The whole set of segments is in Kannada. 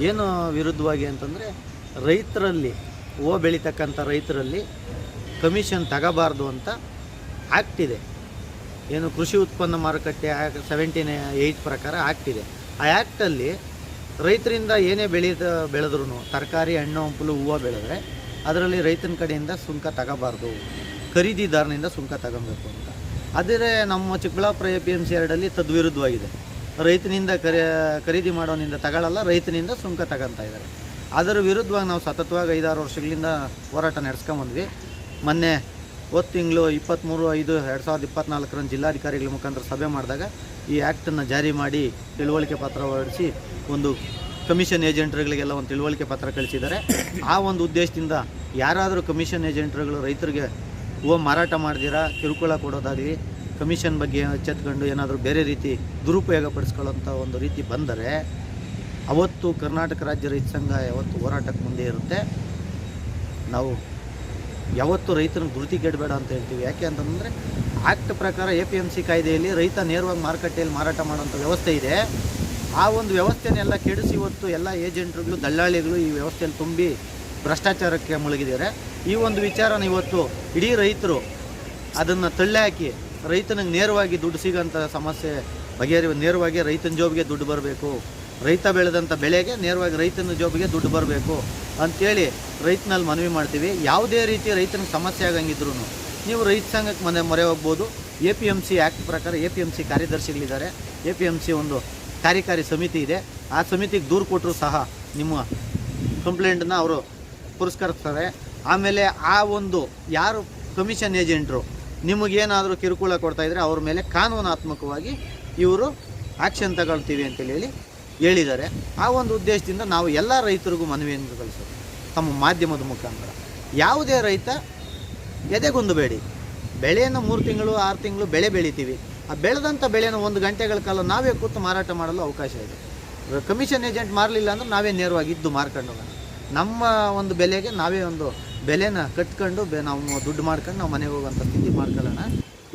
ಏನು ವಿರುದ್ಧವಾಗಿ ಅಂತಂದರೆ, ರೈತರಲ್ಲಿ, ಹೂವು ಬೆಳೀತಕ್ಕಂಥ ರೈತರಲ್ಲಿ ಕಮಿಷನ್ ತಗೋಬಾರ್ದು ಅಂತ ಇದೆ. ಏನು ಕೃಷಿ ಉತ್ಪನ್ನ ಮಾರುಕಟ್ಟೆ ಸೆವೆಂಟೀನ್ ಏಯ್ಟ್ ಪ್ರಕಾರ ಇದೆ. ಆ ಆ್ಯಕ್ಟಲ್ಲಿ ರೈತರಿಂದ ಏನೇ ಬೆಳೀತ ಬೆಳೆದ್ರೂ ತರಕಾರಿ, ಹಣ್ಣು, ಹಂಪಲು, ಹೂವು ಬೆಳೆದ್ರೆ ಅದರಲ್ಲಿ ರೈತನ ಕಡೆಯಿಂದ ಸುಂಕ ತಗೋಬಾರ್ದು. ಖರೀದಿದಾರನಿಂದ ಸುಂಕ ತಗೊಬೇಕು ಅಂತ. ಆದರೆ ನಮ್ಮ Chikkaballapur A P M C ಎರಡಲ್ಲಿ ತದ್ವಿರುದ್ಧವಾಗಿದೆ. ರೈತನಿಂದ ಖರೀದಿ ಮಾಡೋನಿಂದ ತಗೊಳ್ಳಲ್ಲ ರೈತನಿಂದ ಸುಂಕ ತಗೊಂತಾ ಇದ್ದಾರೆ. ಅದರ ವಿರುದ್ಧವಾಗಿ ನಾವು ಸತತವಾಗಿ ಐದಾರು ವರ್ಷಗಳಿಂದ ಹೋರಾಟ ನಡೆಸ್ಕೊಂಬಂದ್ವಿ. ಮೊನ್ನೆ ಹೋದ ತಿಂಗಳು ಇಪ್ಪತ್ತ್ಮೂರು ಐದು ಎರಡು ಸಾವಿರದ ಇಪ್ಪತ್ನಾಲ್ಕರಂದು ಜಿಲ್ಲಾಧಿಕಾರಿಗಳ ಮುಖಾಂತರ ಸಭೆ ಮಾಡಿದಾಗ ಈ ಆ್ಯಕ್ಟನ್ನು ಜಾರಿ ಮಾಡಿ ತಿಳುವಳಿಕೆ ಪತ್ರ ಹೊರಡಿಸಿ ಒಂದು ಕಮಿಷನ್ ಏಜೆಂಟ್ರುಗಳಿಗೆಲ್ಲ ಒಂದು ತಿಳುವಳಿಕೆ ಪತ್ರ ಕಳಿಸಿದ್ದಾರೆ. ಆ ಒಂದು ಉದ್ದೇಶದಿಂದ ಯಾರಾದರೂ ಕಮಿಷನ್ ಏಜೆಂಟ್ರುಗಳು ರೈತರಿಗೆ ಹೂವು ಮಾರಾಟ ಮಾಡ್ದಿರಾ, ಕಿರುಕುಳ ಕೊಡೋದಾಗಲಿ ಕಮಿಷನ್ ಬಗ್ಗೆ ಎಚ್ಚೆತ್ಕೊಂಡು ಏನಾದರೂ ಬೇರೆ ರೀತಿ ದುರುಪಯೋಗ ಪಡಿಸ್ಕೊಳ್ಳೋಂಥ ಒಂದು ರೀತಿ ಬಂದರೆ ಅವತ್ತು ಕರ್ನಾಟಕ ರಾಜ್ಯ ರೈತ ಸಂಘ ಯಾವತ್ತು ಹೋರಾಟಕ್ಕೆ ಮುಂದೆ ಇರುತ್ತೆ. ನಾವು ಯಾವತ್ತು ರೈತನ ಗುರುತಿ ಕೆಡಬೇಡ ಅಂತ ಹೇಳ್ತೀವಿ. ಯಾಕೆ ಅಂತಂದರೆ ಆ್ಯಕ್ಟ್ ಪ್ರಕಾರ ಎ ಪಿ ಎಂ ಸಿ ಕಾಯ್ದೆಯಲ್ಲಿ ರೈತ ನೇರವಾಗಿ ಮಾರುಕಟ್ಟೆಯಲ್ಲಿ ಮಾರಾಟ ಮಾಡೋಂಥ ವ್ಯವಸ್ಥೆ ಇದೆ. ಆ ಒಂದು ವ್ಯವಸ್ಥೆನೆಲ್ಲ ಕೆಡಿಸಿ ಇವತ್ತು ಎಲ್ಲ ಏಜೆಂಟ್ರುಗಳು, ದಲ್ಲಾಳಿಗಳು ಈ ವ್ಯವಸ್ಥೆಯಲ್ಲಿ ತುಂಬಿ ಭ್ರಷ್ಟಾಚಾರಕ್ಕೆ ಮುಳುಗಿದ್ದಾರೆ. ಈ ಒಂದು ವಿಚಾರನ ಇವತ್ತು ಇಡೀ ರೈತರು ಅದನ್ನು ತಳ್ಳಿ ಹಾಕಿ ರೈತನಿಗೆ ನೇರವಾಗಿ ದುಡ್ಡು ಸಿಗೋಂಥ ಸಮಸ್ಯೆ ಬಗೆಹರಿ ನೇರವಾಗಿ ರೈತನ ಜೋಬ್ಗೆ ದುಡ್ಡು ಬರಬೇಕು. ರೈತ ಬೆಳೆದಂಥ ಬೆಳೆಗೆ ನೇರವಾಗಿ ರೈತನ ಜೋಬ್ಗೆ ದುಡ್ಡು ಬರಬೇಕು ಅಂಥೇಳಿ ರೈತನಲ್ಲಿ ಮನವಿ ಮಾಡ್ತೀವಿ. ಯಾವುದೇ ರೀತಿ ರೈತನಿಗೆ ಸಮಸ್ಯೆ ಆಗಂಗಿದ್ರು ನೀವು ರೈತ ಸಂಘಕ್ಕೆ ಮನೆ ಮೊರೆ ಹೋಗ್ಬೋದು. A P M C act ಪ್ರಕಾರ ಎ ಪಿ ಎಂ ಸಿ ಕಾರ್ಯದರ್ಶಿಗಳಿದ್ದಾರೆ. ಎ ಪಿ ಎಂ ಸಿ ಒಂದು ಕಾರ್ಯಕಾರಿ ಸಮಿತಿ ಇದೆ. ಆ ಸಮಿತಿಗೆ ದೂರು ಕೊಟ್ಟರು ಸಹ ನಿಮ್ಮ ಕಂಪ್ಲೇಂಟನ್ನು ಅವರು ಪುರಸ್ಕರಿಸ್ತಾರೆ. ಆಮೇಲೆ ಆ ಒಂದು ಯಾರು ಕಮಿಷನ್ ಏಜೆಂಟ್ರು ನಿಮಗೇನಾದರೂ ಕಿರುಕುಳ ಕೊಡ್ತಾ ಇದ್ದರೆ ಅವ್ರ ಮೇಲೆ ಕಾನೂನಾತ್ಮಕವಾಗಿ ಇವರು ಆ್ಯಕ್ಷನ್ ತಗೊಳ್ತೀವಿ ಅಂತೇಳಿ ಹೇಳಿ ಹೇಳಿದ್ದಾರೆ. ಆ ಒಂದು ಉದ್ದೇಶದಿಂದ ನಾವು ಎಲ್ಲ ರೈತರಿಗೂ ಮನವಿಯನ್ನು ಕಳಿಸೋದು. ತಮ್ಮ ಮಾಧ್ಯಮದ ಮುಖಾಂತರ. ಯಾವುದೇ ರೈತ ಎದೆಗೊಂದಬೇಡಿ ಬೆಳೆಯನ್ನು ಮೂರು ತಿಂಗಳು, ಆರು ತಿಂಗಳು ಬೆಳೆ ಬೆಳಿತೀವಿ. ಆ ಬೆಳೆದಂಥ ಬೆಳೆಯನ್ನು ಒಂದು ಗಂಟೆಗಳ ಕಾಲ ನಾವೇ ಕೂತು ಮಾರಾಟ ಮಾಡಲು ಅವಕಾಶ ಇದೆ. ಕಮಿಷನ್ ಏಜೆಂಟ್ ಮಾರಲಿಲ್ಲ ಅಂದ್ರೆ ನಾವೇ ನೇರವಾಗಿ ಇದ್ದು ಮಾರ್ಕೊಂಡು ನಮ್ಮ ಒಂದು ಬೆಲೆಗೆ ನಾವೇ ಒಂದು ಬೆಲೆನ ಕಟ್ಕೊಂಡು ಬೆ ನಾವು ದುಡ್ಡು ಮಾಡ್ಕೊಂಡು ನಾವು ಮನೆಗೆ ಹೋಗುವಂಥ ತಿಂಡಿ ಮಾಡ್ಕೊಳ್ಳೋಣ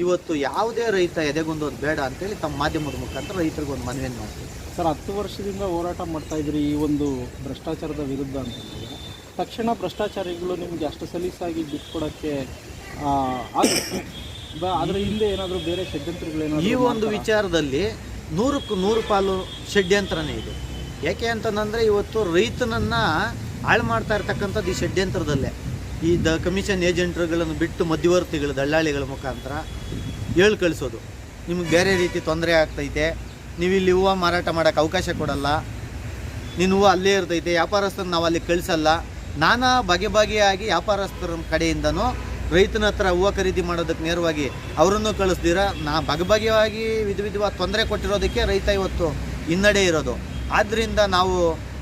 ಇವತ್ತು ಯಾವುದೇ ರೈತ ಎದೆಗೊಂದು ಬೇಡ ಅಂತೇಳಿ ತಮ್ಮ ಮಾಧ್ಯಮದ ಮುಖಾಂತರ ರೈತರಿಗೆ ಒಂದು ಮನವಿಯನ್ನು ಮಾಡ್ತೀವಿ. ಸರ್ ಹತ್ತು ವರ್ಷದಿಂದ ಹೋರಾಟ ಮಾಡ್ತಾ ಇದ್ರಿ ಈ ಒಂದು ಭ್ರಷ್ಟಾಚಾರದ ವಿರುದ್ಧ ಅಂತ ತಕ್ಷಣ ಭ್ರಷ್ಟಾಚಾರಿಗಳು ನಿಮಗೆ ಅಷ್ಟು ಸಲೀಸಾಗಿ ಬಿಟ್ಕೊಡೋಕ್ಕೆ ಆಗುತ್ತೆ. ಅದರ ಹಿಂದೆ ಏನಾದರೂ ಬೇರೆ ಷಡ್ಯಂತ್ರಗಳೇನಾದರೂ ಈ ಒಂದು ವಿಚಾರದಲ್ಲಿ ನೂರಕ್ಕೂ ನೂರು ಪಾಲು ಷಡ್ಯಂತ್ರನೇ ಇದೆ. ಯಾಕೆ ಅಂತಂದರೆ ಇವತ್ತು ರೈತನನ್ನು ಹಾಳು ಮಾಡ್ತಾ ಇರ್ತಕ್ಕಂಥದ್ದು ಈ ಷಡ್ಯಂತ್ರದಲ್ಲೇ. ಈ ದ ಕಮಿಷನ್ ಏಜೆಂಟ್ರುಗಳನ್ನು ಬಿಟ್ಟು ಮಧ್ಯವರ್ತಿಗಳು, ದಳ್ಳಾಳಿಗಳ ಮುಖಾಂತರ ಹೇಳಿ ಕಳಿಸೋದು. ನಿಮ್ಗೆ ಬೇರೆ ರೀತಿ ತೊಂದರೆ ಆಗ್ತೈತೆ. ನೀವು ಇಲ್ಲಿ ಹೂವು ಮಾರಾಟ ಮಾಡೋಕ್ಕೆ ಅವಕಾಶ ಕೊಡಲ್ಲ. ನಿನ್ನ ಹೂವು ಅಲ್ಲೇ ಇರ್ತೈತೆ, ವ್ಯಾಪಾರಸ್ಥರನ್ನ ನಾವು ಅಲ್ಲಿ ಕಳಿಸಲ್ಲ. ನಾನಾ ಬಗೆ ಬಗೆಯಾಗಿ ವ್ಯಾಪಾರಸ್ಥರ ಕಡೆಯಿಂದನೂ ರೈತನ ಹತ್ರ ಹೂವು ಖರೀದಿ ಮಾಡೋದಕ್ಕೆ ನೇರವಾಗಿ ಅವರನ್ನು ಕಳಿಸ್ದಿರ. ನಾ ಬಗೆ ಬಗೆಯಾಗಿ ವಿಧ ವಿಧವಾದ ತೊಂದರೆ ಕೊಟ್ಟಿರೋದಕ್ಕೆ ರೈತ ಇವತ್ತು ಹಿನ್ನಡೆ ಇರೋದು. ಆದ್ದರಿಂದ ನಾವು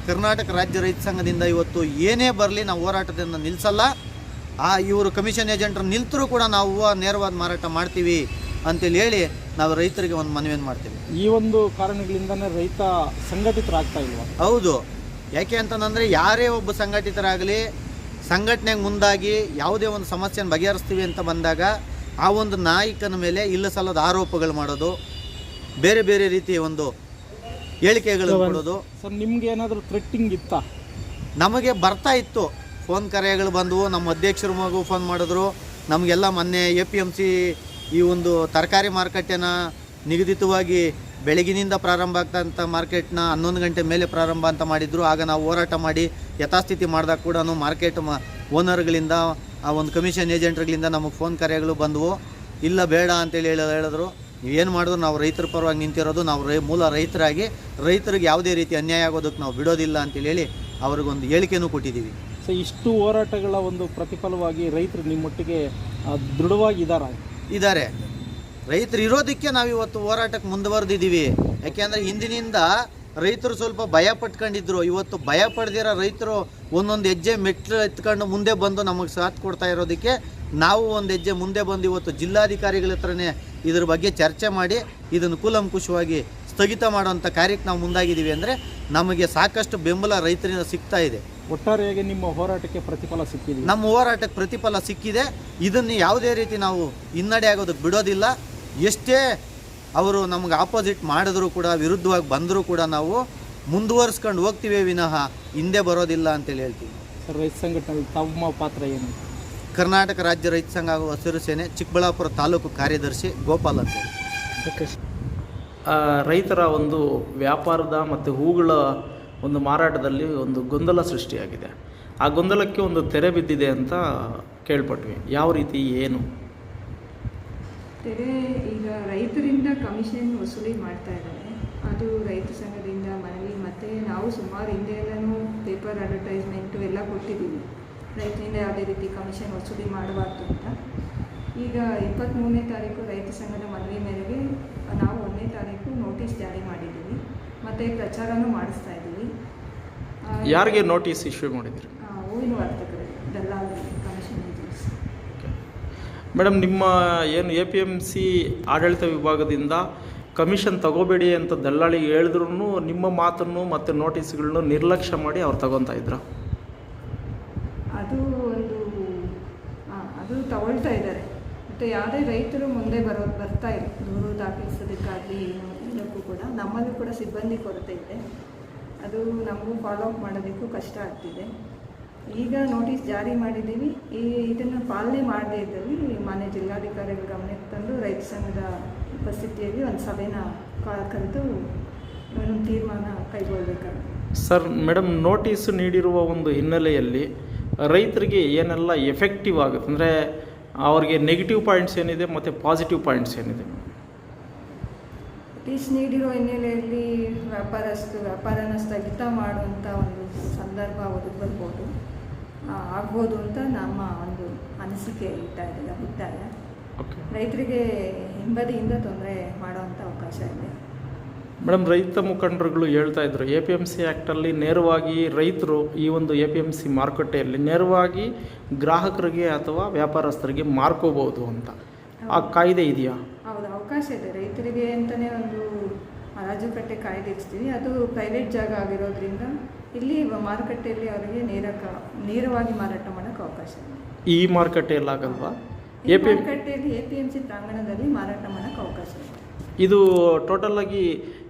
ಕರ್ನಾಟಕ ರಾಜ್ಯ ರೈತ ಸಂಘದಿಂದ ಇವತ್ತು ಏನೇ ಬರಲಿ ನಾವು ಹೋರಾಟದಿಂದ ನಿಲ್ಲಿಸಲ್ಲ ಆ ಇವರು ಕಮಿಷನ್ ಏಜೆಂಟ್ರು ನಿಲ್ತರೂ ಕೂಡ ನಾವು ಹೂವು ನೇರವಾದ ಮಾರಾಟ ಮಾಡ್ತೀವಿ ಅಂತೇಳಿ ಹೇಳಿ ನಾವು ರೈತರಿಗೆ ಒಂದು ಮನವಿಯನ್ನು ಮಾಡ್ತೀವಿ. ಈ ಒಂದು ಕಾರಣಗಳಿಂದನೇ ರೈತ ಸಂಘಟಿತರಾಗ್ತಾ ಇಲ್ವಾ? ಹೌದು. ಯಾಕೆ ಅಂತಂದರೆ ಯಾರೇ ಒಬ್ಬ ಸಂಘಟಿತರಾಗಲಿ ಸಂಘಟನೆಗೆ ಮುಂದಾಗಿ ಯಾವುದೇ ಒಂದು ಸಮಸ್ಯೆಯನ್ನು ಬಗೆಹರಿಸ್ತೀವಿ ಅಂತ ಬಂದಾಗ ಆ ಒಂದು ನಾಯಕನ ಮೇಲೆ ಇಲ್ಲ ಸಲ್ಲದ ಆರೋಪಗಳು ಮಾಡೋದು ಬೇರೆ ಬೇರೆ ರೀತಿಯ ಒಂದು ಹೇಳಿಕೆಗಳನ್ನು ಕೊಡೋದು. ಸರ್ ನಿಮ್ಗೆ ಏನಾದರೂ ಥ್ರೆಟ್ಟಿಂಗ್ ಇತ್ತಾ? ನಮಗೆ ಬರ್ತಾ ಇತ್ತು. ಫೋನ್ ಕರೆಗಳು ಬಂದವು. ನಮ್ಮ ಅಧ್ಯಕ್ಷರ ಮಗು ಫೋನ್ ಮಾಡಿದ್ರು. ನಮಗೆಲ್ಲ ಮೊನ್ನೆ ಎ ಪಿ ಎಂ ಸಿ ಈ ಒಂದು ತರಕಾರಿ ಮಾರುಕಟ್ಟೆನ ನಿಗದಿತವಾಗಿ ಬೆಳಗಿನಿಂದ ಪ್ರಾರಂಭ ಆಗ್ತಂಥ ಮಾರ್ಕೆಟ್ನ ಹನ್ನೊಂದು ಗಂಟೆ ಮೇಲೆ ಪ್ರಾರಂಭ ಅಂತ ಮಾಡಿದ್ರು. ಆಗ ನಾವು ಹೋರಾಟ ಮಾಡಿ ಯಥಾಸ್ಥಿತಿ ಮಾಡಿದಾಗ ಕೂಡ ಮಾರ್ಕೆಟ್ ಮ ಓನರ್ಗಳಿಂದ ಆ ಒಂದು ಕಮಿಷನ್ ಏಜೆಂಟ್ಗಳಿಂದ ನಮಗೆ ಫೋನ್ ಕರೆಗಳು ಬಂದವು. ಇಲ್ಲ ಬೇಡ ಅಂತೇಳಿ ಹೇಳ ಹೇಳಿದ್ರು. ನೀವೇನು ಮಾಡಿದ್ರು ನಾವು ರೈತರ ಪರವಾಗಿ ನಿಂತಿರೋದು ನಾವು ರೈ ಮೂಲ ರೈತರಾಗಿ ರೈತರಿಗೆ ಯಾವುದೇ ರೀತಿ ಅನ್ಯಾಯ ಆಗೋದಕ್ಕೆ ನಾವು ಬಿಡೋದಿಲ್ಲ ಅಂತೇಳಿ ಹೇಳಿ ಅವ್ರಿಗೊಂದು ಹೇಳಿಕೆನೂ ಕೊಟ್ಟಿದ್ದೀವಿ. ಸೊ ಇಷ್ಟು ಹೋರಾಟಗಳ ಒಂದು ಪ್ರತಿಫಲವಾಗಿ ರೈತರು ನಿಮ್ಮೊಟ್ಟಿಗೆ ದೃಢವಾಗಿ ಇದ್ದಾರೆ ಇದ್ದಾರೆ ರೈತರು ಇರೋದಕ್ಕೆ ನಾವು ಇವತ್ತು ಹೋರಾಟಕ್ಕೆ ಮುಂದುವರೆದಿದ್ದೀವಿ. ಯಾಕೆಂದರೆ ಹಿಂದಿನಿಂದ ರೈತರು ಸ್ವಲ್ಪ ಭಯ ಪಟ್ಕೊಂಡಿದ್ರು. ಇವತ್ತು ಭಯ ಪಡೆದಿರೋ ರೈತರು ಒಂದೊಂದು ಹೆಜ್ಜೆ ಮೆಟ್ಲು ಎತ್ಕೊಂಡು ಮುಂದೆ ಬಂದು ನಮಗೆ ಸಾಥ್ ಕೊಡ್ತಾ ಇರೋದಕ್ಕೆ ನಾವು ಒಂದು ಹೆಜ್ಜೆ ಮುಂದೆ ಬಂದು ಇವತ್ತು ಜಿಲ್ಲಾಧಿಕಾರಿಗಳ ಹತ್ರನೇ ಇದ್ರ ಬಗ್ಗೆ ಚರ್ಚೆ ಮಾಡಿ ಇದನ್ನು ಕೂಲಂಕುಷವಾಗಿ ಸ್ಥಗಿತ ಮಾಡುವಂಥ ಕಾರ್ಯಕ್ಕೆ ನಾವು ಮುಂದಾಗಿದ್ದೀವಿ ಅಂದರೆ ನಮಗೆ ಸಾಕಷ್ಟು ಬೆಂಬಲ ರೈತರಿಂದ ಸಿಗ್ತಾ ಇದೆ. ಒಟ್ಟಾರೆಯಾಗಿ ನಿಮ್ಮ ಹೋರಾಟಕ್ಕೆ ಪ್ರತಿಫಲ ಸಿಕ್ಕಿದೆ? ನಮ್ಮ ಹೋರಾಟಕ್ಕೆ ಪ್ರತಿಫಲ ಸಿಕ್ಕಿದೆ. ಇದನ್ನು ಯಾವುದೇ ರೀತಿ ನಾವು ಹಿನ್ನಡೆ ಆಗೋದಕ್ಕೆ ಬಿಡೋದಿಲ್ಲ. ಎಷ್ಟೇ ಅವರು ನಮಗೆ ಆಪೋಸಿಟ್ ಮಾಡಿದ್ರು ಕೂಡ ವಿರುದ್ಧವಾಗಿ ಬಂದರೂ ಕೂಡ ನಾವು ಮುಂದುವರ್ಸ್ಕೊಂಡು ಹೋಗ್ತೀವಿ ವಿನಃ ಹಿಂದೆ ಬರೋದಿಲ್ಲ ಅಂತೇಳಿ ಹೇಳ್ತೀವಿ ಸರ್ ರೈತ ಸಂಘಟನೆ ತಮ್ಮ ಪಾತ್ರ ಏನು? ಕರ್ನಾಟಕ ರಾಜ್ಯ ರೈತ ಸಂಘ ಹಾಗೂ ಹಸಿರು ಸೇನೆ ಚಿಕ್ಕಬಳ್ಳಾಪುರ ತಾಲೂಕು ಕಾರ್ಯದರ್ಶಿ ಗೋಪಾಲ್ ಅಂತ ಓಕೆ ರೈತರ ಒಂದು ವ್ಯಾಪಾರದ ಮತ್ತು ಹೂಗಳ ಒಂದು ಮಾರಾಟದಲ್ಲಿ ಒಂದು ಗೊಂದಲ ಸೃಷ್ಟಿಯಾಗಿದೆ. ಆ ಗೊಂದಲಕ್ಕೆ ಒಂದು ತೆರೆ ಬಿದ್ದಿದೆ ಅಂತ ಕೇಳ್ಪಟ್ವಿ. ಯಾವ ರೀತಿ ಏನು? ತೆರೆ ಈಗ ರೈತರಿಂದ ಕಮಿಷನ್ ವಸೂಲಿ ಮಾಡ್ತಾ ಇದ್ದಾರೆ. ಅದು ರೈತ ಸಂಘದಿಂದ ಮನವಿ ಮತ್ತು ನಾವು ಸುಮಾರು ಹಿಂದೆ ಎಲ್ಲನೂ ಪೇಪರ್ ಅಡ್ವರ್ಟೈಸ್ಮೆಂಟು ಎಲ್ಲ ಕೊಟ್ಟಿದ್ದೀವಿ. ರೈತರಿಂದ ಯಾವುದೇ ರೀತಿ ಕಮಿಷನ್ ವಸೂಲಿ ಮಾಡಬಾರ್ದು ಅಂತ. ಈಗ ಇಪ್ಪತ್ತ್ಮೂರನೇ ತಾರೀಕು ರೈತ ಸಂಘದ ಮನವಿ ಮೇರೆಗೆ ನಾವು ಒಂದನೇ ತಾರೀಕು ನೋಟಿಸ್ ಜಾರಿ ಮಾಡಿದ್ದೀವಿ. ಮತ್ತು ಪ್ರಚಾರನೂ ಮಾಡಿಸ್ತಾ ಇದ್ದೀವಿ. ಯಾರಿಗೆ ನೋಟಿಸ್ ಇಶ್ಯೂ ಮಾಡಿದ್ರು? ಹೂವಿನ ದಲ್ಲಾಳಿ ಕಮಿಷನ್ ಏಜೆನ್ಸಿ ಮೇಡಮ್ ನಿಮ್ಮ ಏನು ಎ ಪಿ ಎಂ ಸಿ ಆಡಳಿತ ವಿಭಾಗದಿಂದ ಕಮಿಷನ್ ತಗೋಬೇಡಿ ಅಂತ ದಲ್ಲಾಳಿ ಹೇಳಿದ್ರು ನಿಮ್ಮ ಮಾತನ್ನು ಮತ್ತು ನೋಟಿಸ್ಗಳನ್ನು ನಿರ್ಲಕ್ಷ್ಯ ಮಾಡಿ ಅವ್ರು ತಗೊತಾ ಇದ್ರ ಅದು ಒಂದು ಆ, ಅದು ತಗೊಳ್ತಾ ಇದ್ದಾರೆ ಮತ್ತು ಯಾವುದೇ ರೈತರು ಮುಂದೆ ಬರೋ, ಬರ್ತಾ ಇಲ್ಲ ದೂರು ದಾಖಲಿಸೋದಕ್ಕಾಗಲಿ ಎಲ್ಲಕ್ಕೂ ಕೂಡ ನಮ್ಮಲ್ಲೂ ಕೂಡ ಸಿಬ್ಬಂದಿ ಕೊರತೆ ಇದೆ. ಅದು ನಮಗೂ ಫಾಲೋ ಅಪ್ ಮಾಡೋದಕ್ಕೂ ಕಷ್ಟ ಆಗ್ತಿದೆ. ಈಗ ನೋಟಿಸ್ ಜಾರಿ ಮಾಡಿದ್ದೀವಿ. ಈ ಇದನ್ನು ಪಾಲನೆ ಮಾಡದೇ ಇದ್ದಲ್ಲಿ ಮಾನ್ಯ ಜಿಲ್ಲಾಧಿಕಾರಿಗಳ ಗಮನಕ್ಕೆ ತಂದು ರೈತ ಸಂಘದ ಉಪಸ್ಥಿತಿಯಲ್ಲಿ ಒಂದು ಸಭೆನ ಕರೆದು ಒಂದು ತೀರ್ಮಾನ ಕೈಗೊಳ್ಳಬೇಕಾಗುತ್ತೆ ಸರ್ ಮೇಡಮ್ ನೋಟಿಸ್ ನೀಡಿರುವ ಒಂದು ಹಿನ್ನೆಲೆಯಲ್ಲಿ ರೈತರಿಗೆ ಏನೆಲ್ಲ ಎಫೆಕ್ಟಿವ್ ಆಗುತ್ತೆ? ಅಂದರೆ ಅವ್ರಿಗೆ ನೆಗೆಟಿವ್ ಪಾಯಿಂಟ್ಸ್ ಏನಿದೆ ಮತ್ತು ಪಾಸಿಟಿವ್ ಪಾಯಿಂಟ್ಸ್ ಏನಿದೆ? ಟೀಚ್ ನೀಡಿರೋ ಹಿನ್ನೆಲೆಯಲ್ಲಿ ವ್ಯಾಪಾರಸ್ಥರು ವ್ಯಾಪಾರನ ಸ್ಥಗಿತ ಮಾಡುವಂಥ ಒಂದು ಸಂದರ್ಭ ಒದಗಿ ಬರ್ಬೋದು. ಆಗ್ಬೋದು ಅಂತ ನಮ್ಮ ಒಂದು ಅನಿಸಿಕೆ ಇಡ್ತಾ ಇದೆ ಅಭಿಪ್ರಾಯ ರೈತರಿಗೆ ಹಿಂಬದಿಯಿಂದ ತೊಂದರೆ ಮಾಡುವಂಥ ಅವಕಾಶ ಇದೆ. ಮೇಡಮ್ ರೈತ ಮುಖಂಡರುಗಳು ಹೇಳ್ತಾ ಇದ್ರು ಎ ಪಿ ಎಂ ಸಿ ಆ್ಯಕ್ಟಲ್ಲಿ ನೇರವಾಗಿ ರೈತರು ಈ ಒಂದು ಎ ಪಿ ಎಂ ಸಿ ಮಾರುಕಟ್ಟೆಯಲ್ಲಿ ನೇರವಾಗಿ ಗ್ರಾಹಕರಿಗೆ ಅಥವಾ ವ್ಯಾಪಾರಸ್ಥರಿಗೆ ಮಾರ್ಕೋಬಹುದು ಅಂತ. ಆ ಕಾಯ್ದೆ ಇದೆಯಾ? ಹೌದು ಅವಕಾಶ ಇದೆ. ರೈತರಿಗೆ ಅಂತಲೇ ಒಂದು ರಾಜುಕಟ್ಟೆ ಕಾಯ್ದೆ ಇರ್ತೀವಿ ಅದು ಪ್ರೈವೇಟ್ ಜಾಗ ಆಗಿರೋದ್ರಿಂದ ಇಲ್ಲಿ ಮಾರುಕಟ್ಟೆಯಲ್ಲಿ ಅವರಿಗೆ ನೇರ ನೇರವಾಗಿ ಮಾರಾಟ ಮಾಡೋಕೆ ಅವಕಾಶ ಇದೆ. ಈ ಮಾರುಕಟ್ಟೆಯಲ್ಲಿ ಆಗಲ್ವಾ? ಎ ಪಿ ಎಂ ಮಾರುಕಟ್ಟೆಯಲ್ಲಿ ಎ ಪಿ ಎಂ ಸಿ ಪ್ರಾಂಗಣದಲ್ಲಿ ಮಾರಾಟ ಮಾಡೋಕೆ ಅವಕಾಶ ಇದೆ. ಇದು ಟೋಟಲ್ ಆಗಿ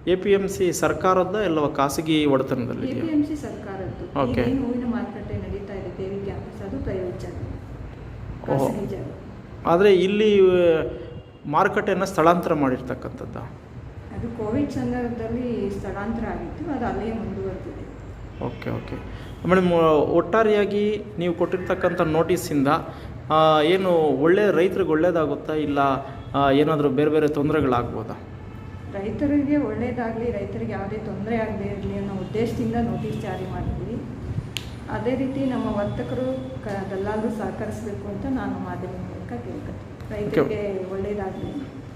ಎ ಪಿ ಎಂ ಸಿ ಸರ್ಕಾರದ ಎಲ್ಲ ಖಾಸಗಿ ಒಡೆತನದಲ್ಲಿ ಪಿ ಎಂ ಸರ್ಕಾರದ್ದು. ಏನು ಹೂವಿನ ಮಾರುಕಟ್ಟೆ ನಡೀತಾ ಇದೆ ದೇವಿ ಕ್ಯಾಂಪಸ್ ಅದು ಪ್ರೈವೇಟ್ ಜಾಗ ಖಾಸಗಿ ಜಾಗ ಆದರೆ ಇಲ್ಲಿ ಮಾರುಕಟ್ಟೆಯನ್ನು ಸ್ಥಳಾಂತರ ಮಾಡಿರ್ತಕ್ಕಂಥದ್ದು? ಅದು ಕೋವಿಡ್ ಸಂದರ್ಭದಲ್ಲಿ ಸ್ಥಳಾಂತರ ಆಗಿತ್ತು ಅದು ಅಲ್ಲೇ ಮುಂದುವರೆದಿದೆ. ಓಕೆ ಓಕೆ ಮೇಡಮ್ ಒಟ್ಟಾರೆಯಾಗಿ ನೀವು ಕೊಟ್ಟಿರ್ತಕ್ಕಂಥ ನೋಟಿಸಿಂದ ಆ, ಏನು ಒಳ್ಳೆ ರೈತರಿಗೆ ಒಳ್ಳೇದಾಗುತ್ತಾ ಇಲ್ಲ ಏನಾದರೂ ಬೇರೆ ಬೇರೆ ತೊಂದರೆಗಳಾಗ್ಬೋದಾ? ರೈತರಿಗೆ ಒಳ್ಳೆಯದಾಗಲಿ ರೈತರಿಗೆ ಯಾವುದೇ ತೊಂದರೆ ಆಗದೇ ಇರಲಿ ಅನ್ನೋ ಉದ್ದೇಶದಿಂದ ನೋಟಿಸ್ ಜಾರಿ ಮಾಡಿದ್ವಿ ಅದೇ ರೀತಿ ನಮ್ಮ ವರ್ತಕರು ಕ ದಲ್ಲಾಲರು ಸಹಕರಿಸಬೇಕು ಅಂತ ನಾನು ಮಾಧ್ಯಮ ಮೂಲಕ ಕೇಳ್ಕೊತೀನಿ. ರೈತರಿಗೆ ಒಳ್ಳೆಯದಾಗಲಿ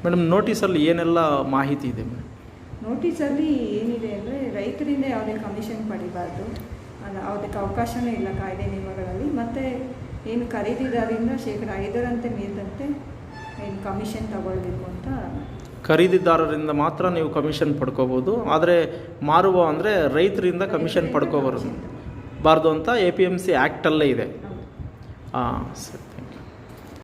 ಮೇಡಮ್ ನೋಟಿಸಲ್ಲಿ ಏನೆಲ್ಲ ಮಾಹಿತಿ ಇದೆ? ಮೇಡಮ್ ನೋಟಿಸಲ್ಲಿ ಏನಿದೆ ಅಂದರೆ ರೈತರಿಂದ ಯಾವುದೇ ಕಮಿಷನ್ ಪಡಿಬಾರ್ದು. ಅದು ಅದಕ್ಕೆ ಅವಕಾಶವೇ ಇಲ್ಲ ಕಾಯ್ದೆ ನಿಯಮಗಳಲ್ಲಿ. ಮತ್ತು ಏನು ಖರೀದಿದಾರರಿಂದ ಶೇಕಡ ಐದರಂತೆ ಮೀರಿದಂತೆ ಏನು ಕಮಿಷನ್ ತಗೊಳ್ಬೇಕು ಅಂತ. ಖರೀದಿದಾರರಿಂದ ಮಾತ್ರ ನೀವು ಕಮಿಷನ್ ಪಡ್ಕೋಬೋದು. ಆದರೆ ಮಾರುವ ಅಂದರೆ ರೈತರಿಂದ ಕಮಿಷನ್ ಪಡ್ಕೋಬಾರ್ದು. ಬಾರ್ದು ಅಂತ ಎ ಪಿ ಎಂ ಸಿ ಆ್ಯಕ್ಟಲ್ಲೇ ಇದೆ. ಹಾಂ ಸರಿ.